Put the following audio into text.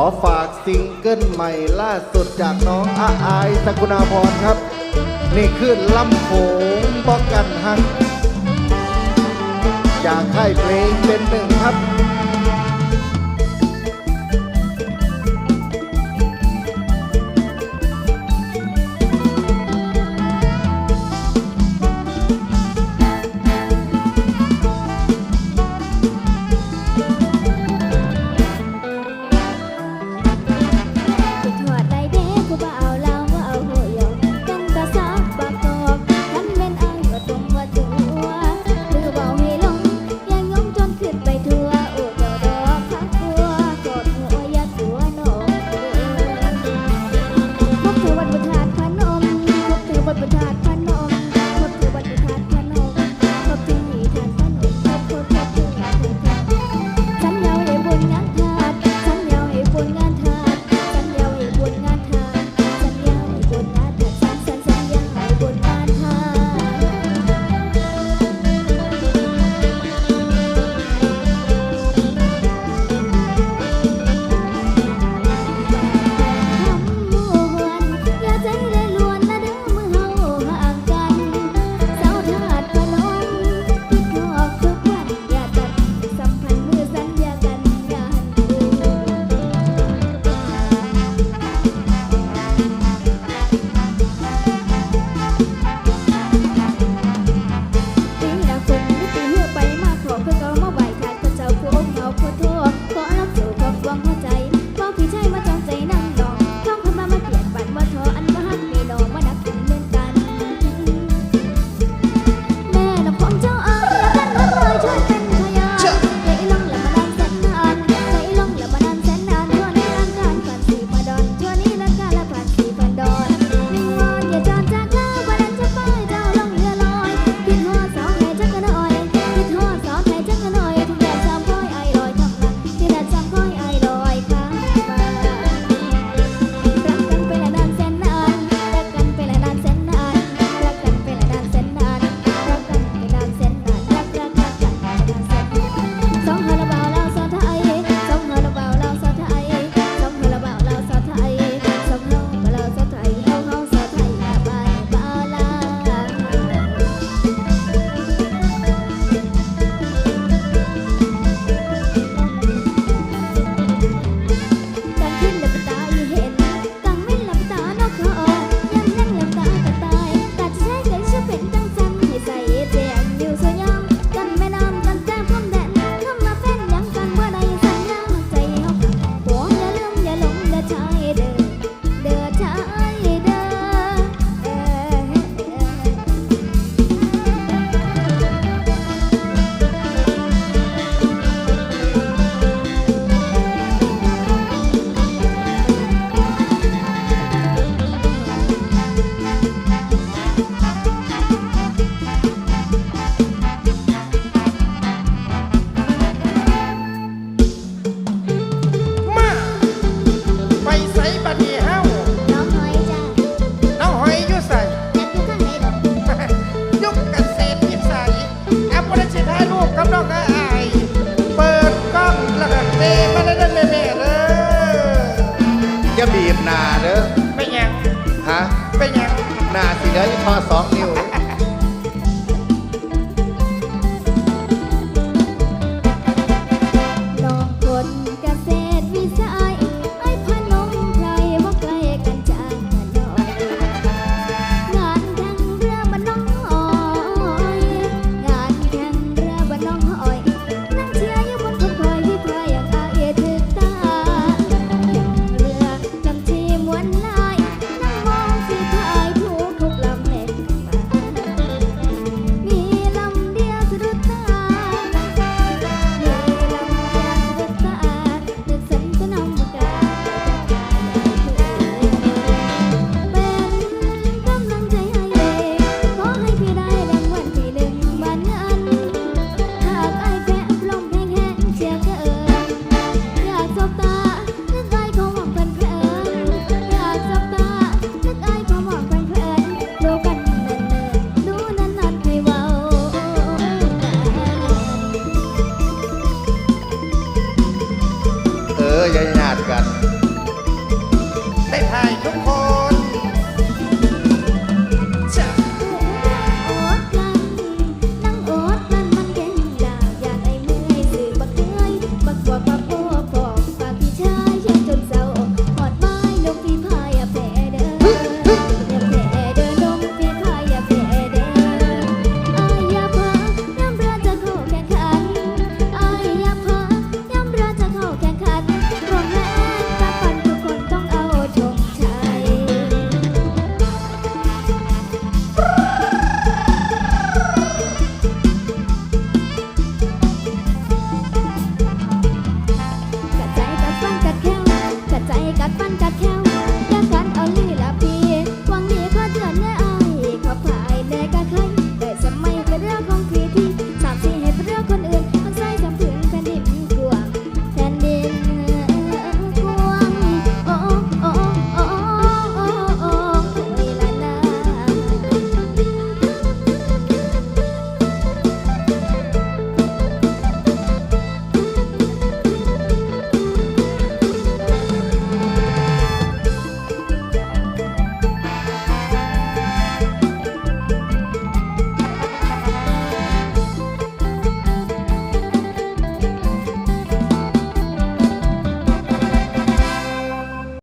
ขอฝากซิงเกิลใหม่ล่าสุดจากน้องอาอายสกุณาพรครับ นี่ขึ้นลำโขงป้องกันฮักจากค่าเพลงเป็นหนึ่งครับ เมย์มาได้ได้เมย์เมย์เด้อย่าบีบหนาเด้อไปยังฮะไปยังหนาสิเหลืออยู่พอสองนิ้ว